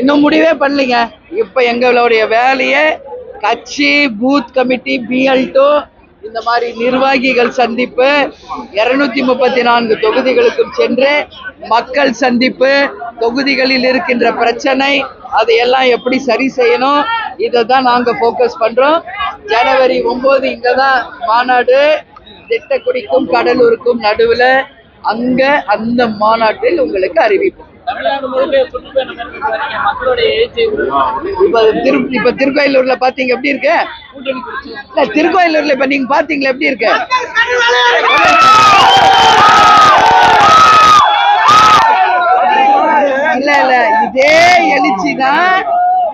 இன்னும் முடிவே பண்ணலீங்க. இப்ப எங்களுடைய வேலையை கட்சி பூத் கமிட்டி பிஎல்டோ இந்த மாதிரி நிர்வாகிகள் சந்திப்பு இருநூத்தி முப்பத்தி நான்கு தொகுதிகளுக்கும் சென்று மக்கள் சந்திப்பு தொகுதிகளில் இருக்கின்ற பிரச்சனை அதையெல்லாம் எப்படி சரி செய்யணும் இதை தான் நாங்க ஃபோக்கஸ் பண்றோம். ஜனவரி ஒம்பது இங்கே தான் மாநாடு திட்டக்குடிக்கும் கடலூருக்கும் நடுவுல அங்க அந்த மாநாட்டில் உங்களுக்கு அறிவிப்போம். இப்ப திரு இப்ப திருக்கோயிலூர்ல பாத்தீங்க எப்படி இருக்கு? இல்ல திருக்கோயிலூர்ல இப்ப நீங்க பாத்தீங்களா எப்படி இருக்கு? இல்ல இல்ல இதே எழுச்சி தான்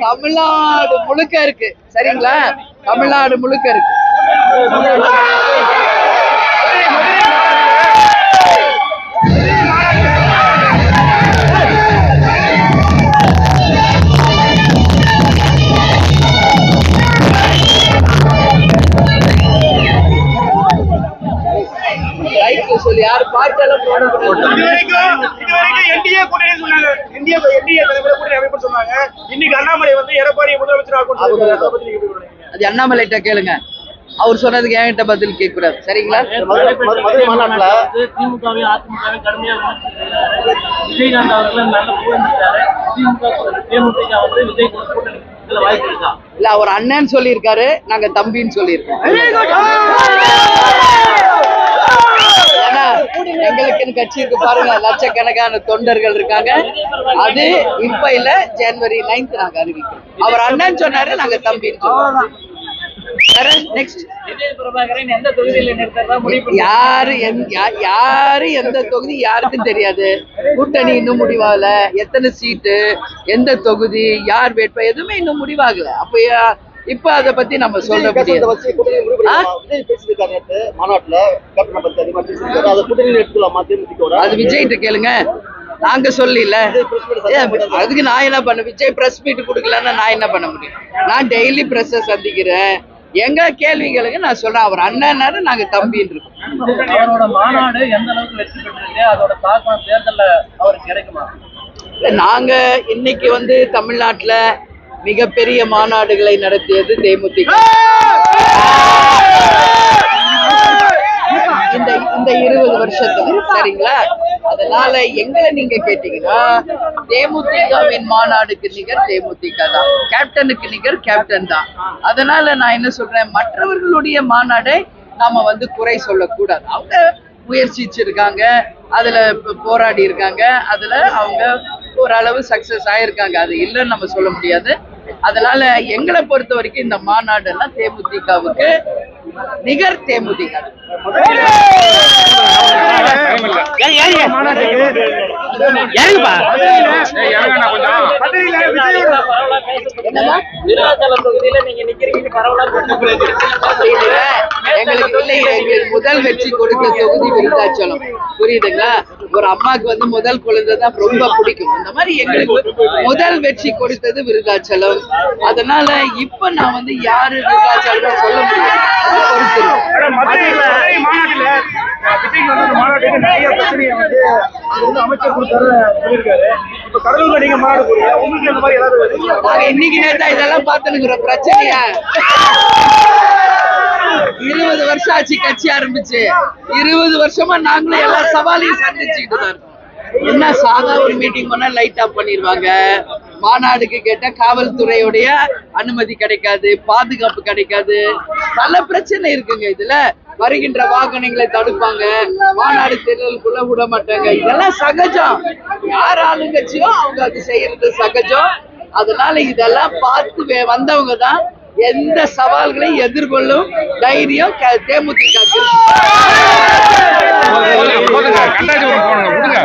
தமிழ்நாடு முழுக்க இருக்கு. சரிங்களா? தமிழ்நாடு முழுக்க இருக்கு. யாரு பாட்டெல்லாம் போட கூடாது. இதுவரைக்கும் இதுவரைக்கும் என்டிஏ கூட்டணி சொன்னாங்க இந்திய என்டிஏ தலைவர் கூட்டணி அமைப்பு சொன்னாங்க இன்னைக்கு அண்ணாமலை வந்து எடப்பாடி முதலமைச்சர் சொல்லிருக்காரு. அதை அண்ணாமலைட்ட கேளுங்க அவர் சொன்னதுக்கு என்கிட்ட பதில் கேட்க கூடாது சரிங்களா மதுரை மாநாட்டுல திமுகவையும் அதிமுகவையும் கடுமையாக விமர்சிச்சிருக்காரு விஜயகாந்த் அவர்கள் நல்ல புகழ்ந்துட்டாரு திமுக தேமுதிக வந்து விஜய் கூட கூட்டணி இதுல வாய்ப்பு இருக்கா இல்ல அவர் அண்ணன் சொல்லியிருக்காரு நாங்க தம்பின்னு சொல்லியிருக்கோம் எங்களுக்குன்னு கட்சி இருக்கு பாருங்க லட்சக்கணக்கான தொண்டர்கள் இருக்காங்க. அது இப்ப இல்ல ஜனவரி 9th நாங்க அறிவிக்கிறோம். அவர் அண்ணன் சொன்னாரு நாங்க பண்ணி யாரு யாரு எந்த தொகுதி யாருக்கும் தெரியாது. கூட்டணி இன்னும் முடிவாகல. எத்தனை சீட்டு எந்த தொகுதி யார் வேட்பு எதுவுமே இன்னும் முடிவாகல. அப்ப இப்ப அத பத்தி நம்ம சொல்ல முடியாது. அதை விஜய்கிட்ட கேளுங்க. நாங்க சொல்லல. அதுக்கு நான் என்ன பண்ண விஜய் பிரஸ் மீட் கொடுக்கலன்னா நான் என்ன பண்ண முடியும்? நான் டெய்லி பிரஸ் சந்திக்கிறேன். எங்க கேள்விகளுக்கு நான் சொல்றேன். அவர் அண்ணன்னாரு நாங்க தம்பின்னு இருக்கோம். அவரோட மாநாடு எந்த அளவுக்கு வெற்றி பெற்றிருக்கு? அதோட தாக்கம் தேர்தல்ல அவருக்கு கிடைக்குமா? இல்ல, நாங்க இன்னைக்கு வந்து தமிழ்நாட்டுல மிகப்பெரிய மாநாடுகளை நடத்தியது தேமுதிக. இந்த இந்த இருபது வருஷத்துக்கு சரிங்களா? அதனால எங்களை நீங்க கேட்டீங்கன்னா தேமுதிகவின் மாநாடுக்கு நிகர் தேமுதிக தான். கேப்டனுக்கு நிகர் கேப்டன் தான். அதனால நான் என்ன சொல்றேன் மற்றவர்களுடைய மாநாடை நாம வந்து குறை சொல்லக்கூடாது. அவங்க முயற்சிச்சிருக்காங்க அதுல போராடி இருக்காங்க அதுல அவங்க ஓரளவு சக்சஸ் ஆயிருக்காங்க. அது இல்லைன்னு நம்ம சொல்ல முடியாது. அதனால எங்களை பொறுத்த வரைக்கும் இந்த மாநாடு எல்லாம் தேமுதிகவுக்கு நிகர் தேமுதிக. விருதாச்சலம் தொகுதியில நீங்க நிக்கிறீங்க பரவலா பேசப்படுது. இல்ல, எங்களுக்கு இல்லை எங்களுக்கு முதல் வெற்றி கொடுத்த தொகுதி விருதாச்சலம். புரியுதுங்களா? ஒரு அம்மாக்கு வந்து முதல் குழந்தை தான் ரொம்ப பிடிக்கும். இந்த மாதிரி எங்களுக்கு முதல் வெற்றி கொடுத்தது விருதாச்சலம். அதனால இப்ப நான் வந்து யாரு விருதாச்சலம் சொல்ல மாநாட்டுல நிறைய பிரச்சனையை வந்து வந்து அமைச்சர் கொடுத்தாரு சொல்லியிருக்காரு. கடலூர்ல நீங்க மாநாடு போறீங்க உங்களுக்கு அந்த மாதிரி ஏதாவது இன்னைக்கு நேத்தா இதெல்லாம் பார்த்துனுக்குற பிரச்சனையா? இருபது வருஷம் ஆச்சு கட்சி ஆரம்பிச்சு. இருபது வருஷமா நாங்களும் எல்லா சவாலையும் சந்திச்சுக்கிட்டு தான் இருக்கோம். என்ன சாதா ஒரு மீட்டிங் பண்ணா லைட் ஆஃப் பண்ணிடுவாங்க? மாநாடுக்கு கேட்டா காவல்துறையுடைய அனுமதி கிடைக்காது பாதுகாப்பு கிடைக்காது. பல பிரச்சனை இருக்குங்க இதுல. வருகின்ற வாகனங்களை தடுப்பாங்க. மாநாடு தேர்தலுக்குள்ள விட மாட்டாங்க இதெல்லாம் சகஜம். யார் ஆளுங்கட்சியோ அவங்க அது செய்யறது சகஜம். அதனால இதெல்லாம் பார்த்து வந்தவங்க தான் எந்த சவால்களையும் எதிர்கொள்ளும் தைரியம் தேமுதிக விடுங்க. விடுங்க.